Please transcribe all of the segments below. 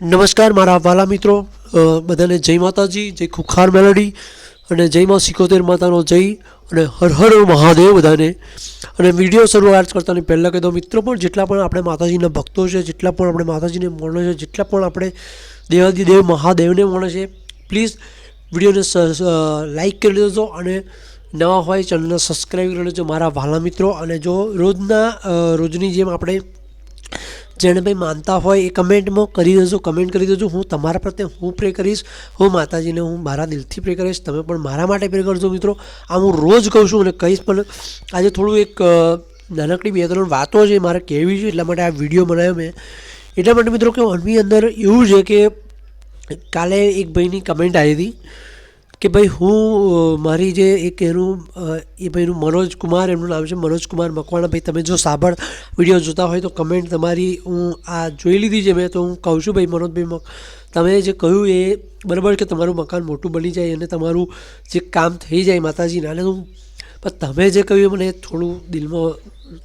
નમસ્કાર મારા વાલા મિત્રો. બધાને જય માતાજી, જય ખુખાર મેલડી અને જય માં સિકોતેર માતાનો જય અને હર હર મહાદેવ બધાને. અને વીડિયો શરૂઆત કરતાની પહેલાં કહી દો મિત્રો પણ જેટલા પણ આપણે માતાજીના ભક્તો છે, જેટલા પણ આપણે માતાજીને માણે છે, જેટલા પણ આપણે દેવાદિદેવ મહાદેવને માણે છે પ્લીઝ વિડીયોને લાઇક કરી દેજો અને નવા હોય ચેનલને સબસ્ક્રાઈબ કરી લેજો મારા વાલા મિત્રો. અને જો રોજના રોજની જેમ આપણે જેણે ભાઈ માનતા હોય એ કમેન્ટમાં કરી દેજો, કમેન્ટ કરી દેજો. હું તમારા પ્રત્યે હું પ્રે કરીશ. હું માતાજીને હું મારા દિલથી પ્રે કરીશ. તમે પણ મારા માટે પ્રે કરજો મિત્રો. આ હું રોજ કહું છું અને કહીશ પણ આજે થોડું એક નાનકડી બે ત્રણ વાતો છે મારે કહેવી છે, એટલા માટે આ વીડિયો બનાવ્યો મેં. એટલા માટે મિત્રો કે આની અંદર એવું છે કે કાલે એક ભાઈની કમેન્ટ આવી હતી. કે ભાઈ હું મારી જે એક એનું એ ભાઈનું મનોજ કુમાર, એમનું નામ છે મનોજ કુમાર મકવાણા. ભાઈ તમે જો સાંભળ વીડિયો જોતા હોય તો કમેન્ટ તમારી હું આ જોઈ લીધી છે મેં તો હું કહું છું ભાઈ મનોજભાઈ મક, તમે જે કહ્યું એ બરાબર કે તમારું મકાન મોટું બની જાય અને તમારું જે કામ થઈ જાય માતાજીના અને હું પણ તમે જે કહ્યું મને થોડું દિલમાં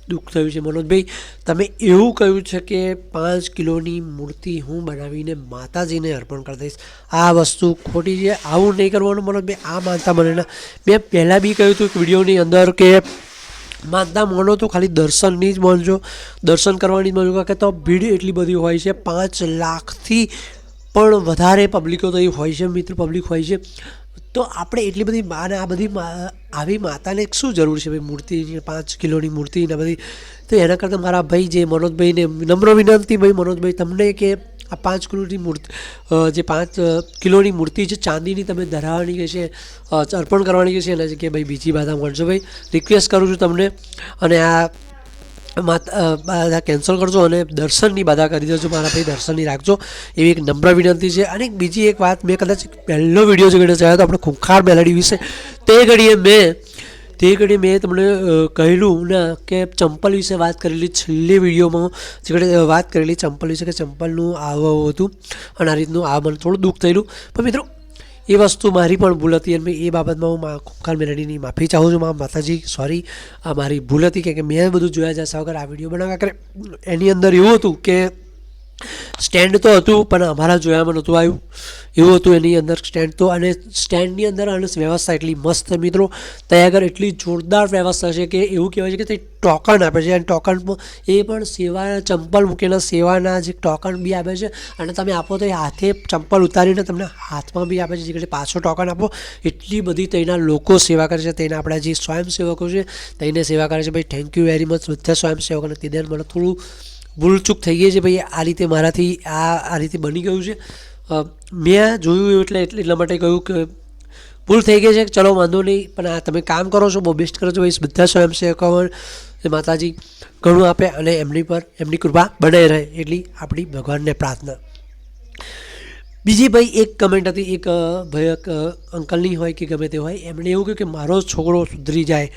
દુઃખ થયું છે. મનોજભાઈ, તમે એવું કહ્યું છે કે પાંચ કિલોની મૂર્તિ હું બનાવીને માતાજીને અર્પણ કરી દઈશ. આ વસ્તુ ખોટી છે, આવું નહીં કરવાનું. મનોજભાઈ, આ માનતા મને મેં પહેલાં બી કહ્યું હતું એક વિડીયોની અંદર કે માનતા માનો તો ખાલી દર્શનની જ માનજો. દર્શન કરવાની જ માનજો. કે તો ભીડ એટલી બધી હોય છે, પાંચ લાખથી પણ વધારે પબ્લિકો તો હોય છે, મિત્ર પબ્લિક હોય છે. તો આપણે એટલી બધી માને આ બધી આવી માતાને શું જરૂર છે ભાઈ મૂર્તિ પાંચ કિલોની મૂર્તિ ને બધી? તો એના કરતાં મારા ભાઈ જે મનોજભાઈને નમ્ર વિનંતી ભાઈ, મનોજભાઈ, તમને કે આ પાંચ કિલોની મૂર્તિ જે પાંચ કિલોની મૂર્તિ છે, ચાંદીની તમે ધરાવવાની કે છે અર્પણ કરવાની કે છે, એના જગ્યાએ ભાઈ બીજી બાધા મળજો ભાઈ. રિક્વેસ્ટ કરું છું તમને. અને આ બાધા કેન્સલ કરજો અને દર્શનની બાધા કરી દેજો. મારા ભાઈ દર્શનની રાખજો. એવી એક નમ્ર વિનંતી છે. અને બીજી એક વાત મેં કદાચ પહેલો વીડિયો જે ઘડે ચાલ્યો હતો આપણે ખૂંખાર મેલડી વિશે. તે ઘડીએ મેં તે ઘડીએ મેં તમને કહેલું ને કે ચંપલ વિશે વાત કરેલી છેલ્લી વિડીયોમાં. જે ઘડી વાત કરેલી ચંપલ વિશે કે ચંપલનું આવું હતું. અને આ રીતનું આ મને થોડું દુઃખ થયેલું. પણ મિત્રો એ વસ્તુ મારી પણ ભૂલ હતી અને એ બાબતમાં હું મા ખુખાર મેલડીની માફી ચાહું છું. મા માતાજી સોરી આ મારી ભૂલ હતી કે મેં બધું જોયા જશા વગર આ વીડિયો બનાવ્યા કરે. એની અંદર એવું હતું કે સ્ટેન્ડ તો હતું, પણ અમારા જોયામાં નહોતું આવ્યું. એવું હતું એની અંદર સ્ટેન્ડ તો, અને સ્ટેન્ડની અંદર અને વ્યવસ્થા એટલી મસ્ત મિત્રો. ત્યાં આગળ એટલી જોરદાર વ્યવસ્થા છે કે એવું કહેવાય છે કે તે ટોકન આપે છે. અને ટોકનમાં એ પણ સેવા, ચંપલ મૂકેલા સેવાના જે ટોકન બી આપે છે. અને તમે આપો તો એ હાથે ચંપલ ઉતારીને તમને હાથમાં બી આપે છે. જે ઘડી પાછો ટોકન આપો. એટલી બધી તેના લોકો સેવા કરે છે. તેના આપણા જે સ્વયંસેવકો છે તેને સેવા કરે છે. ભાઈ થેન્ક યુ વેરી મચ બધા સ્વયંસેવકોને. તે દર મને થોડું ભૂલચૂક થઈ ગઈ છે ભાઈ, આ રીતે મારાથી આ આ રીતે બની ગયું છે. મેં જોયું એટલે એટલે માટે કહ્યું કે ભૂલ થઈ ગઈ છે, ચલો વાંધો નહીં, પણ આ તમે કામ કરો છો, બહુ બેસ્ટ કરો છો ભાઈ, બધા સ્વયંસેવકો માતાજી ઘણું આપે અને એમની પર એમની કૃપા બનાવી રહે એટલી આપણી ભગવાનને પ્રાર્થના. બીજી ભાઈ એક કમેન્ટ હતી, એક ભાઈ અંકલની હોય કે ગમે તે હોય, એમણે એવું કહ્યું કે મારો છોકરો સુધરી જાય,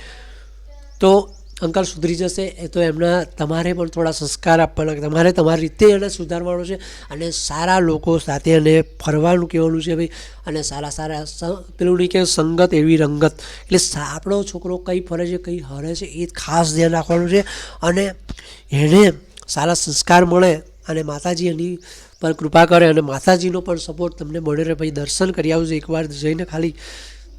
તો અંકલ સુધરી જશે, એ તો એમના, તમારે પણ થોડા સંસ્કાર આપવાના તમારે તમારી રીતે એને સુધારવાનો છે અને સારા લોકો સાથે એને ફરવાનું કહેવાનું છે ભાઈ અને સારા સારા પેલું નહીં કે સંગત એવી રંગત. એટલે આપણો છોકરો કઈ ફરે છે, કઈ હરે છે, એ ખાસ ધ્યાન રાખવાનું છે અને એને સારા સંસ્કાર મળે અને માતાજી એની પર કૃપા કરે અને માતાજીનો પણ સપોર્ટ તમને મળે રહે ભાઈ. દર્શન કરી આવજો એકવાર જઈને ખાલી.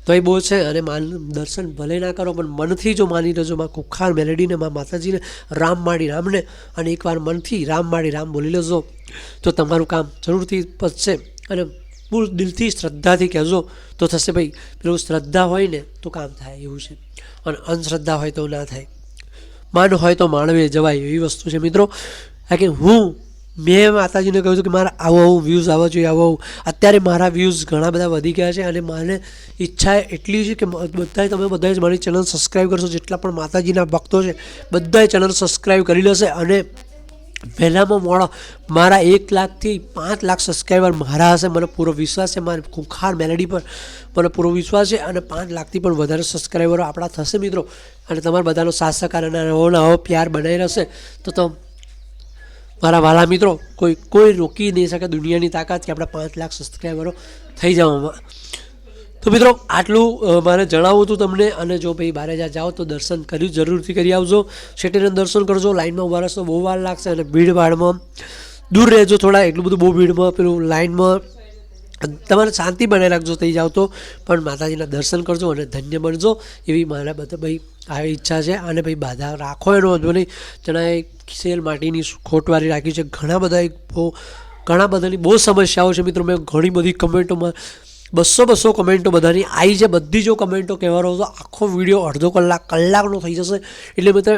તો એ બહુ છે અને માન દર્શન ભલે ના કરો, પણ મનથી જો માની લેજો, માં કુખાર મેલેડીને માં માતાજીને રામ માડી રામને અને એકવાર મનથી રામ માડી રામ બોલી લેજો. તો તમારું કામ જરૂરથી પચશે અને પૂર દિલથી, શ્રદ્ધાથી કહેજો, તો થશે ભાઈ, પેલું શ્રદ્ધા હોય ને, તો કામ થાય એવું છે. અને અંધશ્રદ્ધા હોય તો ના થાય. માન હોય તો માનવે જવાય એવી વસ્તુ છે મિત્રો. કારણ કે હું મેં માતાજીને કહ્યું હતું કે મારા આવો આવું વ્યૂઝ આવવા જોઈએ, આવો આવું. અત્યારે મારા વ્યૂઝ ઘણા બધા વધી ગયા છે અને મને ઈચ્છા એટલી છે કે બધાય તમે બધાય જ મારી ચેનલ સબસ્ક્રાઈબ કરશો, જેટલા પણ માતાજીના ભક્તો છે, બધાય ચેનલ સબસ્ક્રાઈબ કરી લેશે અને વહેલામાં મોડા મારા એક લાખથી પાંચ લાખ સબસ્ક્રાઈબર મારા હશે. મને પૂરો વિશ્વાસ છે, મારી ખુખાર મેલેડી પર મને પૂરો વિશ્વાસ છે અને પાંચ લાખથી પણ વધારે સબસ્ક્રાઈબરો આપણા થશે મિત્રો. અને તમારા બધાનો સાથ અને આવો પ્યાર બનાવી રહેશે. તો તો મારા વાલા મિત્રો, કોઈ કોઈ રોકી નહીં શકે દુનિયાની તાકાત કે આપણા પાંચ લાખ સબસ્ક્રાઈબરો થઈ જવામાં તો મિત્રો, આટલું મારે જણાવવું હતું તમને અને જો ભાઈ બારે જ્યાં જાઓ તો દર્શન કર્યું, જરૂરથી કરી આવજો. શેટીને દર્શન કરજો. લાઇનમાં ઊભા રહેશો બહુ વાર લાગશે અને ભીડભાડમાં દૂર રહેજો થોડા. એટલું બધું બહુ ભીડમાં પેલું લાઇનમાં તમારે શાંતિ બનાવી રાખજો, થઈ જાઓ તો. પણ માતાજીના દર્શન કરજો અને ધન્ય બનજો એવી મારા બધા ભાઈ આવી ઈચ્છા છે. અને ભાઈ બાધા રાખો, એનો વાંધો નહીં. જણાએ સેલ માટીની ખોટવારી રાખી છે. ઘણા બધા બહુ, ઘણા બધાની બહુ સમસ્યાઓ છે મિત્રો. મેં ઘણી બધી કમેન્ટોમાં, બસો બસો કમેન્ટો બધાની આવી છે. બધી જો કમેન્ટો કહેવાનો તો આખો વીડિયો અડધો કલાક, કલાકનો થઈ જશે. એટલે મિત્રો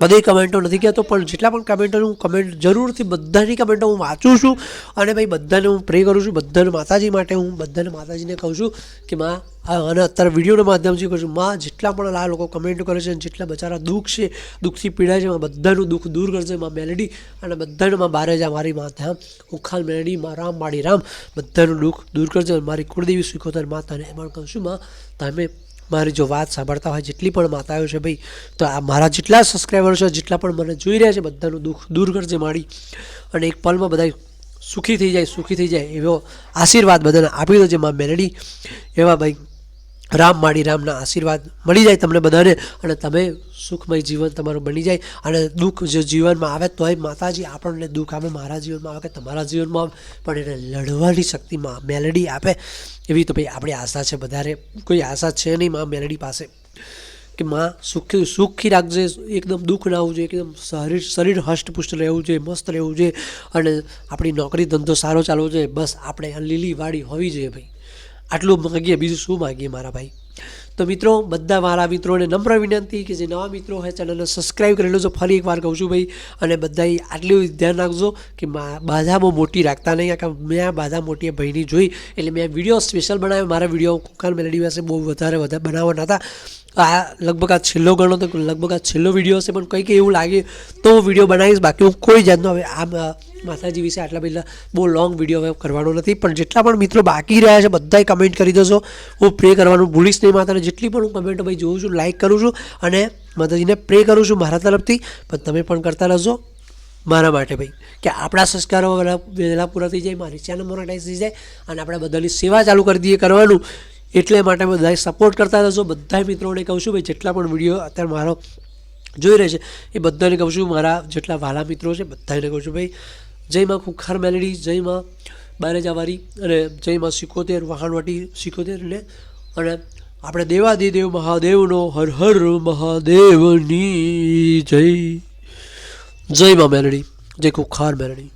બધી કમેન્ટો નથી કહેતો પણ જેટલા પણ કમેન્ટો હું કમેન્ટ જરૂરથી બધાની કમેન્ટો હું વાંચું છું અને ભાઈ બધાને હું પ્રે કરું છું, બધાને માતાજી માટે હું, બધાને માતાજીને કહું છું કે માં અને અત્યારે વિડીયોના માધ્યમથી કહું છું, માં, જેટલા પણ આ લોકો કમેન્ટ કરે છે અને જેટલા બચારા દુઃખ છે, દુઃખથી પીડાય છે, માં બધાનું દુઃખ દૂર કરશે, માં મેલેડી અને બધાને માં બારે જા, મારી માં ધામ ઉખાલ મેલેડી, માં રામ માડી રામ, બધાનું દુઃખ દૂર કરશે મારી કુળદેવી શીખોતર માતાને એ પણ કહું છું, માં, તમે મારી જો વાત સાંભળતા હોય, જેટલી પણ માતાઓ છે ભાઈ, તો આ મારા જેટલા સબસ્ક્રાઈબર છે, જેટલા પણ મને જોઈ રહ્યા છે, બધાનું દુઃખ દૂર કરજે મારી. અને એક પલમાં બધા સુખી થઈ જાય, સુખી થઈ જાય, એવો આશીર્વાદ બધાને આપી દેજે માં મેલડી. એવા ભાઈ રામ માડી રામના આશીર્વાદ મળી જાય તમને બધાને અને તમે સુખમય જીવન તમારું બની જાય અને દુઃખ જો જીવનમાં આવે તોય માતાજી આપણને દુઃખ આવે, મારા જીવનમાં આવે કે તમારા જીવનમાં આવે, પણ એને લડવાની શક્તિમાં મેલેડી આપે. એવી તો ભાઈ આપણી આશા છે વધારે કોઈ આશા છે નહીં માં મેલડી પાસે કે માં સુખી સુખી રાખજે, એકદમ દુઃખ ના આવવું જોઈએ, એકદમ શરીર શરીર હષ્ટપુષ્ટ રહેવું જોઈએ, મસ્ત રહેવું જોઈએ અને આપણી નોકરી ધંધો સારો ચાલવો જોઈએ. બસ આપણે લીલી વાડી હોવી જોઈએ ભાઈ. આટલું માગીએ બીજું શું માગીએ મારા ભાઈ? તો મિત્રો બધા મારા મિત્રોને નમ્ર વિનંતી કે જે નવા મિત્રો હોય ચેનલને સબસ્ક્રાઈબ કરી લેજો. ફરી એકવાર કહું છું ભાઈ અને બધાએ આટલું ધ્યાન રાખજો કે મા- બાધા મોટી રાખતા નહીં. કારણ મેં આ બાધા મોટી ભાઈની જોઈ એટલે મેં વીડિયો સ્પેશિયલ બનાવ્યો. મારા વીડિયો કુકાન મેલેડી પાસે બહુ વધારે વધારે બનાવવાના હતા. આ લગભગ આ છેલ્લો ગણો તો લગભગ આ છેલ્લો વીડિયો હશે પણ કંઈક એવું લાગે તો હું વીડિયો બનાવીશ. બાકી હું કોઈ જાતનો હવે અ, માતાજી વિશે આટલા બધા બહુ લોંગ વીડિયો હવે કરવાનો નથી, પણ જેટલા પણ મિત્રો બાકી રહ્યા છે, બધાય કમેન્ટ કરી દેશો હું પ્રે કરવાનું ભૂલીશ નહીં માતાને. જેટલી પણ હું કમેન્ટ ભાઈ જોઉં છું લાઈક કરું છું અને માતાજીને પ્રે કરું છું મારા તરફથી, પણ તમે પણ કરતા રહેશો મારા માટે ભાઈ. કે આપણા સંસ્કારો વહેલા પૂરા થઈ જાય, મારી ચેનલ મોનેટાઈઝ થઈ જાય અને આપણે બધાની સેવા ચાલુ કરી દઈએ કરવાનું. એટલે માટે બધાએ સપોર્ટ કરતા રહેશો બધા મિત્રોને કહું છું ભાઈ, જેટલા પણ વીડિયો અત્યારે મારો જોઈ રહે છે, એ બધાને કહું છું, મારા જેટલા વાલા મિત્રો છે, બધાને કહું છું ભાઈ જય માં ખુખાર મેલેડી, જયમાં બારેજાવારી અને જયમાં સિકોતેર, વહાણવટી સિકોતેર ને અને આપણે દેવાદિદેવ મહાદેવનો હર હર મહાદેવની જય. જયમાં મેલડી જય ખુખાર મેલડી.